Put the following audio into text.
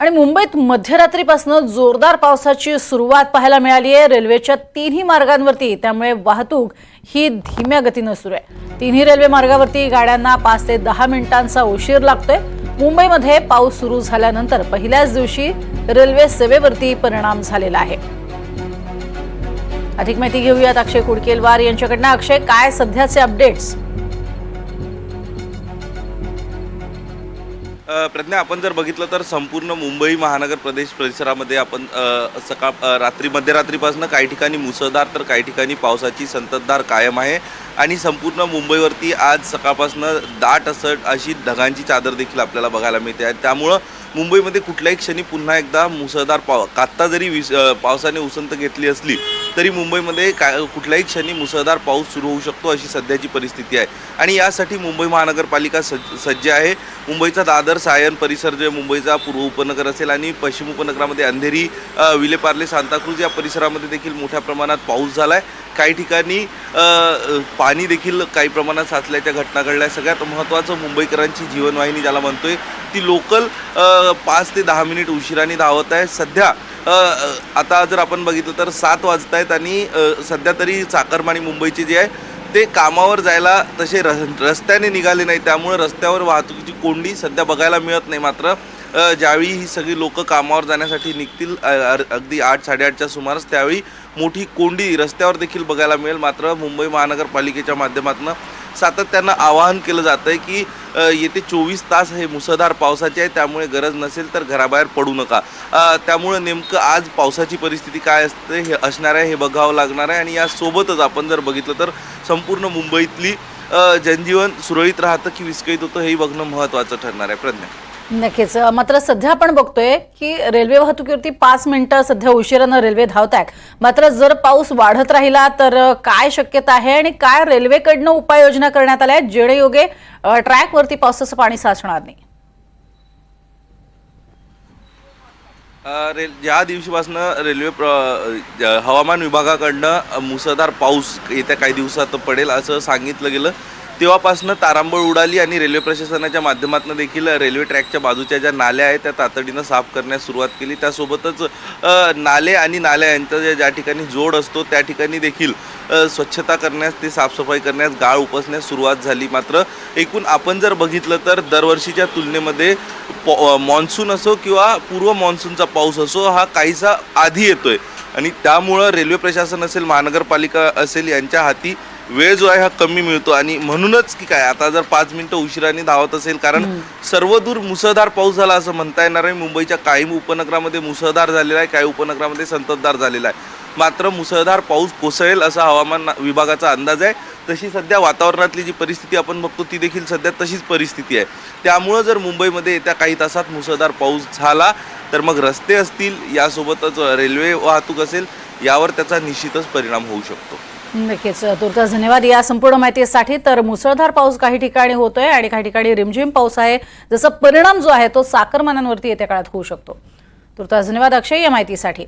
आणि मुंबईत मध्यरात्रीपासून जोरदार पावसाची सुरुवात पाहायला मिळाली आहे. रेल्वेच्या तिन्ही मार्गांवरती त्यामुळे वाहतूक ही धीम्या गतीनं सुरू आहे. तिन्ही रेल्वे मार्गावरती गाड्यांना पाच ते दहा मिनिटांचा उशीर लागतोय. मुंबईमध्ये पाऊस सुरू झाल्यानंतर पहिल्याच दिवशी रेल्वे सेवेवरती परिणाम झालेला आहे. अधिक माहिती घेऊयात अक्षय कुडकेलवार यांच्याकडनं. अक्षय काय सध्याचे अपडेट्स प्रज्ञा आपण जर बघितलं तर संपूर्ण मुंबई महानगर प्रदेश परिसरामध्ये आपण सकाळ रात्री मध्यरात्रीपासून काही ठिकाणी मुसळधार तर काही ठिकाणी पावसाची संततधार कायम आहे. आणि संपूर्ण मुंबईवरती आज सकाळपासून दाट असट अशी ढगांची चादर देखील आपल्याला बघायला मिळते आहे. त्यामुळं मुंबईमध्ये कुठल्याही क्षणी पुन्हा एकदा मुसळधार पाव आत्ता जरी विस पावसाने उसंत घेतली असली तरी मुंबईमध्ये का कुठल्याही क्षणी मुसळधार पाऊस सुरू होऊ शकतो अशी सध्याची परिस्थिती आहे. आणि यासाठी मुंबई महानगरपालिका सज्ज सज्ज आहे. मुंबईचा दादर सायन परिसर जे मुंबईचा पूर्व उपनगर असेल आणि पश्चिम उपनगरामध्ये अंधेरी विलेपार्ले सांताक्रूज या परिसरामध्ये देखील मोठ्या प्रमाणात पाऊस झाला आहे काही ठिकाणी पाणी देखील काही प्रमाणात साचल्याच्या घटना घडल्या. सगळ्यात महत्त्वाचं मुंबईकरांची जीवनवाहिनी ज्याला म्हणतोय ती लोकल पाच ते दहा मिनिट उशिराने धावत आहे. सध्या आता जर आपण बघितलं तर सात वाजत आहेत आणि सध्या तरी चाकरमाणी मुंबईचे जे आहे ते कामावर जायला तसे र रस्त्याने निघाले नाही. त्यामुळे रस्त्यावर वाहतुकीची कोंडी सध्या बघायला मिळत नाही मात्र ज्यावेळी ही सगळी लोकं कामावर जाण्यासाठी निघतील अ, अगदी आठ साडेआठच्या सुमारास त्यावेळी मोठी कोंडी रस्त्यावर देखील बघायला मिळेल. मात्र मुंबई महानगरपालिकेच्या माध्यमातून सातत्यानं आवाहन केलं जातं आहे की येते चोवीस तास हे मुसळधार पावसाचे आहे. त्यामुळे गरज नसेल तर घराबाहेर पडू नका. त्यामुळं नेमकं आज पावसाची परिस्थिती काय असते हे असणार आहे हे बघावं लागणार आहे. आणि यासोबतच आपण जर बघितलं तर संपूर्ण मुंबईतली जनजीवन सुरळीत राहतं की विस्कळीत होतं हेही बघणं महत्त्वाचं ठरणार आहे. प्रज्ञा. नक्कीच. मात्र सध्या आपण बघतोय की रेल्वे वाहतुकीवरती पाच मिनिटं सध्या उशिरानं रेल्वे धावत आहेत. मात्र जर पाऊस वाढत राहिला तर काय शक्यता आहे आणि काय रेल्वेकडनं उपाययोजना करण्यात आल्या आहेत? जेणेयोगे ट्रॅकवरती पावसाचं पाणी साचणार नाही. रेल ज्या दिवशीपासून रेल्वे प्र ज हवामान विभागाकडनं मुसळधार पाऊस येत्या काही दिवसात पडेल असं सांगितलं गेलं तेव्हापासून तारांबळ उडाली आणि रेल्वे प्रशासनाच्या माध्यमातून देखील रेल्वे ट्रॅकच्या बाजूच्या ज्या नाल्या आहेत त्या तातडीनं साफ करण्यास सुरुवात केली. त्यासोबतच अ, नाले आणि नाल्या यांचा जे ज्या ठिकाणी जोड असतो त्या ठिकाणी देखील स्वच्छता करण्यास ते साफसफाई करण्यास गाळ उपसण्यास सुरुवात झाली. मात्र एकूण आपण जर बघितलं तर दरवर्षीच्या तुलनेमध्ये मॉन्सून असो किंवा पूर्व मॉन्सूनचा पाऊस असो हा काहीसा आधी येतोय. आणि त्यामुळं रेल्वे प्रशासन असेल महानगरपालिका असेल यांच्या हाती वेळ जो आहे हा कमी मिळतो. आणि म्हणूनच की काय आता जर पाच मिनिटं उशिराने धावत असेल कारण सर्वदूर मुसळधार पाऊस झाला असं म्हणता येणार आहे. मुंबईच्या काही उपनगरामध्ये मुसळधार झालेला आहे काही उपनगरामध्ये संततधार झालेला आहे. मात्र मुसळधार पाऊस कोसळेल असा हवामान विभागाचा अंदाज आहे. तशी सध्या वातावरणातली जी परिस्थिती आपण बघतो ती देखील सध्या तशीच परिस्थिती आहे. त्यामुळं जर मुंबईमध्ये येत्या काही तासात मुसळधार पाऊस झाला तर मग रस्ते असतील यासोबतच रेल्वे वाहतूक असेल यावर त्याचा निश्चितच परिणाम होऊ शकतो. नक्कीच. तुर्तास धन्यवाद या संपूर्ण माहितीसाठी. तर मुसळधार पाऊस काही ठिकाणी होतोय आणि काही ठिकाणी रिमझिम पाऊस आहे. जसं परिणाम जो आहे तो साखरमानांवरती येत्या काळात होऊ शकतो. तुर्तास धन्यवाद अक्षय या माहितीसाठी.